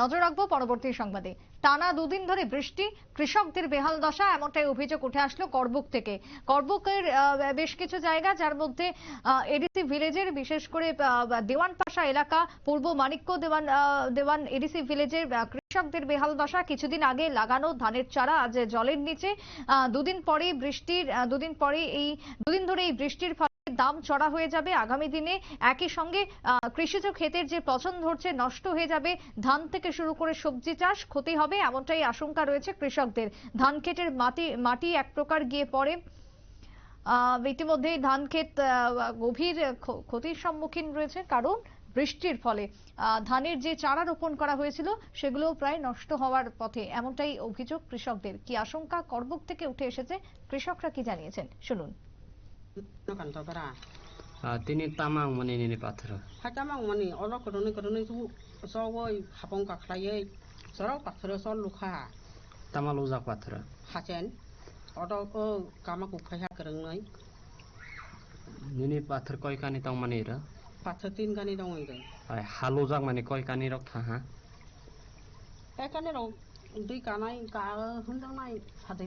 নজর রাখব পরবর্তী সংবাদে। টানা দুদিন ধরে বৃষ্টি কৃষকদের বেহাল দশা এমনটাই অভিযোগ উঠে আসলো করবুক থেকে। করবুকের বেশ কিছু জায়গা যার মধ্যে এডিসি ভিলেজের বিশেষ করে আহ, দেওয়ান পাশা এলাকা পূর্ব মানিক্য দেওয়ান দেওয়ান এডিসি ভিলেজের কৃষকদের বেহাল দশা। কিছুদিন আগে লাগানো ধানের চারা আজ জলের নিচে। দুদিন পরে বৃষ্টির দুদিন পরে এই, দুদিন ধরে এই বৃষ্টির ফলে দাম চড়া হয়ে যাবে। আগামী দিনে একই সঙ্গে কৃষিজ ক্ষেতের যে পচন ধরছে নষ্ট হয়ে যাবে। ধান থেকে শুরু করে সবজি চাষ ক্ষতি হবে এমনটাই আশঙ্কা রয়েছে কৃষকদের। ধান ক্ষেতের মাটি মাটি এক প্রকার গিয়ে পড়ে। ইতিমধ্যেই ধান ক্ষেত গভীর ক্ষতির সম্মুখীন রয়েছে। কারণ বৃষ্টির ফলে। ধানের যে চারা রোপণ করা হয়েছিল সেগুলো প্রায় নষ্ট হওয়ার পথে। এমনটাই অভিযোগ কৃষকদের। কি আশঙ্কা করবুক থেকে উঠে এসেছে কৃষকরা কি জানিয়েছেন? শুনুন। তিনি তামাং মানে নিনি পাথর। হ্যাঁ তামাং মানে অল করণে করণে সব ওই হাপং কাকলাইয়ে সর পাথর সর লুখা। তামা লোজা পাথর। হাচেন। অত ও কামা কুখাই হাকরং নই। পাথর কয় কানে এরা फाथो तीन गानि दङ इदं आय हालौ माने कय गानि रक थाहा। ए गानि रं?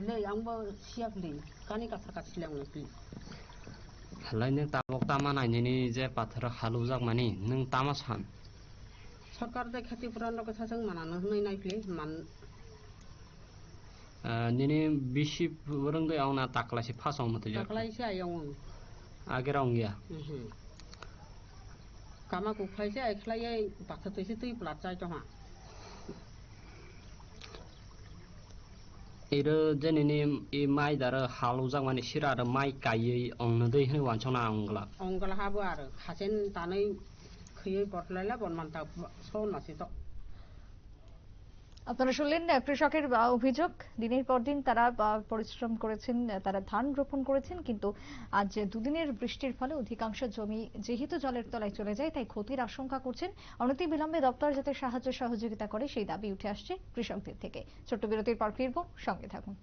नाय आंबो जे माने नों सान सरकार दे खेति पुरान मानानो मान। निनि आगे Halai ning tabok tama ai khlai ai pathra haluzak mani tui plat chai সরকার ha খেতি পুরান ni e mai dar halu jang মান sira ar mai kai si Ager ong na dei hne wan chona এই বাচ্চা ha bu ar চাই tanai মা Iro lai la i mai dara so na ongla. নাসি তো আপনারা শুনলেন কৃষকের অভিযোগ। দিনের পর দিন তারা পরিশ্রম করেছেন তারা ধান রোপণ করেছেন, কিন্তু আজ দুদিনের বৃষ্টির ফলে অধিকাংশ জমি যেহেতু জলের তলায় চলে যায়, তাই ক্ষতির আশঙ্কা করছেন অনতি বিলম্বে দপ্তর যাতে সাহায্য সহযোগিতা করে, সেই দাবি উঠে আসছে কৃষকদের থেকে। ছোট্ট বিরতির পর ফিরবো, সঙ্গে থাকুন।